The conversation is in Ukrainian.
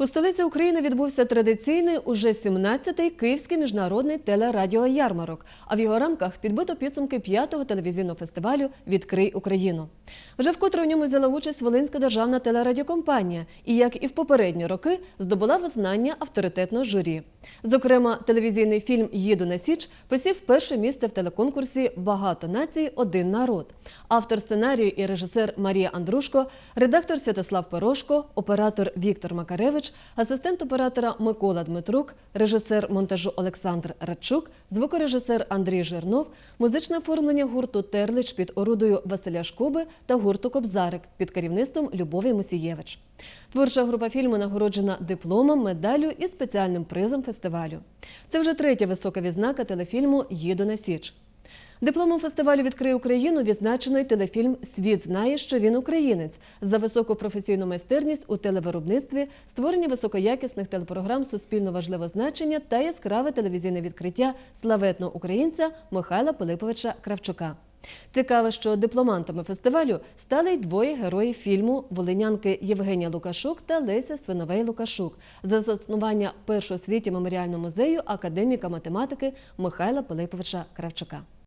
У столиці України відбувся традиційний уже 17-й Київський міжнародний телерадіоярмарок. А в його рамках підбито підсумки п'ятого телевізійного фестивалю Відкрий Україну. Вже вкотре у ньому взяла участь Волинська державна телерадіокомпанія і, як і в попередні роки, здобула визнання авторитетного журі. Зокрема, телевізійний фільм Їду на Січ посів перше місце в телеконкурсі Багато націй, один народ. Автор сценарію і режисер Марія Андрушко, редактор Святослав Порошко, оператор Віктор Макаревич, асистент оператора Микола Дмитрук, режисер монтажу Олександр Радчук, звукорежисер Андрій Жирнов, музичне оформлення гурту Терлич під орудою Василя Шкоби та гурту Кобзарик під керівництвом Любові Мусієвич. Творча група фільму нагороджена дипломом, медаллю і спеціальним призом фестивалю. Це вже третя висока відзнака телефільму Їду на Січ. Дипломом фестивалю Відкрий Україну відзначено й телефільм Світ знає, що він українець за високу професійну майстерність у телевиробництві, створення високоякісних телепрограм суспільно важливого значення та яскраве телевізійне відкриття славетного українця Михайла Пилиповича Кравчука. Цікаво, що дипломантами фестивалю стали й двоє героїв фільму волинянки Євгенія Лукашук та Леся Свиновей Лукашук за заснування першого світі меморіального музею академіка математики Михайла Пилиповича Кравчука.